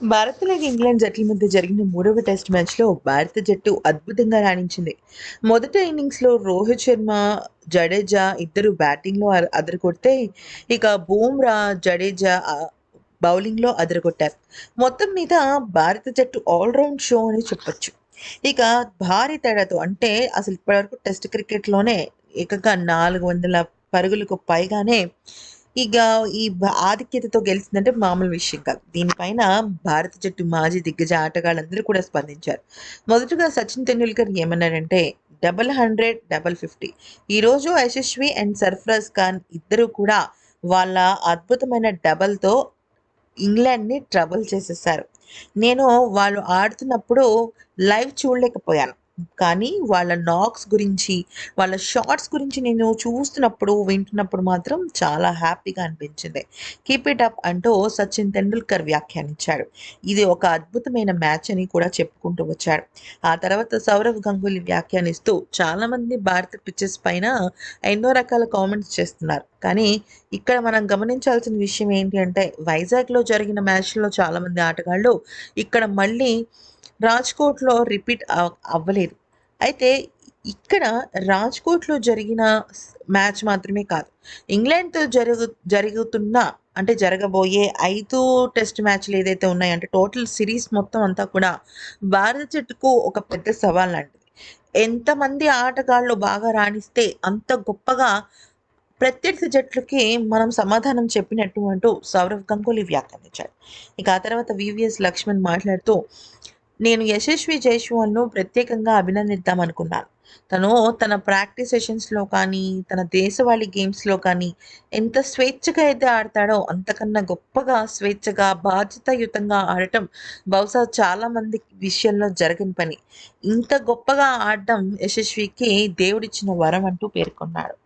భారత్ అలాగే ఇంగ్లాండ్ జట్ల మధ్య జరిగిన మూడవ టెస్ట్ మ్యాచ్లో భారత జట్టు అద్భుతంగా రాణించింది. మొదట ఇన్నింగ్స్లో రోహిత్ శర్మ జడేజా ఇద్దరు బ్యాటింగ్లో అదరగొడితే ఇక బూమ్రా జడేజా బౌలింగ్లో అదరగొట్టారు. మొత్తం మీద భారత జట్టు ఆల్రౌండ్ షో అని చెప్పొచ్చు. ఇక భారీ తేడాతో అంటే అసలు ఇప్పటివరకు టెస్ట్ క్రికెట్లోనే ఏకంగా నాలుగు వందల పరుగులకు పైగానే ఇక ఈ భ- ఆధిక్యతతో గెలిచిందంటే మామూలు విషయం కాదు. దీనిపైన భారత జట్టు మాజీ దిగ్గజ ఆటగాళ్ళందరూ కూడా స్పందించారు. మొదటగా సచిన్ టెండూల్కర్ ఏమన్నారంటే డబల్ హండ్రెడ్ డబల్ ఫిఫ్టీ ఈరోజు యశస్వి అండ్ సర్ఫరాజ్ ఖాన్ ఇద్దరు కూడా వాళ్ళ అద్భుతమైన డబల్తో ఇంగ్లాండ్ని ట్రబుల్ చేసేసారు. నేను వాళ్ళు ఆడుతున్నప్పుడు లైవ్ చూడలేకపోయాను. కానీ వాళ్ళ నాక్స్ గురించి వాళ్ళ షార్ట్స్ గురించి నేను చూస్తున్నప్పుడు వింటున్నప్పుడు మాత్రం చాలా హ్యాపీగా అనిపించింది. కీప్ ఇట్ అప్ అంటూ సచిన్ తెండూల్కర్ వ్యాఖ్యానించాడు. ఇది ఒక అద్భుతమైన మ్యాచ్ అని కూడా చెప్పుకుంటూ వచ్చాడు. ఆ తర్వాత సౌరవ్ గంగూలీ వ్యాఖ్యానిస్తూ చాలామంది భారత పిచ్చెస్ పైన ఎన్నో రకాల కామెంట్స్ చేస్తున్నారు. కానీ ఇక్కడ మనం గమనించాల్సిన విషయం ఏంటి అంటే వైజాగ్లో జరిగిన మ్యాచ్లో చాలామంది ఆటగాళ్ళు ఇక్కడ మళ్ళీ రాజ్కోట్లో రిపీట్ అవ్వలేదు. అయితే ఇక్కడ రాజ్కోట్లో జరిగిన మ్యాచ్ మాత్రమే కాదు. ఇంగ్లాండ్తో జరుగు జరుగుతున్న అంటే జరగబోయే ఐదు టెస్ట్ మ్యాచ్లు ఏదైతే ఉన్నాయో అంటే టోటల్ సిరీస్ మొత్తం అంతా కూడా భారత జట్టుకు ఒక పెద్ద సవాల్ లాంటిది ఎంతమంది ఆటగాళ్ళు బాగా రాణిస్తే అంత గొప్పగా ప్రత్యర్థి జట్లకి మనం సమాధానం చెప్పినట్టు అంటూ సౌరవ్ గంగూలీ వ్యాఖ్యానించాడు ఇక ఆ తర్వాత వివిఎస్ లక్ష్మణ్ మాట్లాడుతూ నేను యశస్వి జైస్వాల్ను ప్రత్యేకంగా అభినందిద్దామనుకున్నాను తను తన ప్రాక్టీస్ సెషన్స్లో కానీ తన దేశవాళీ గేమ్స్లో కానీ ఎంత స్వేచ్ఛగా అయితే ఆడతాడో అంతకన్నా గొప్పగా స్వేచ్ఛగా బాధ్యతాయుతంగా ఆడటం బహుశా చాలామంది విషయంలో జరగని పని. ఇంత గొప్పగా ఆడడం యశస్వికి దేవుడిచ్చిన వరం అంటూ పేర్కొన్నాడు.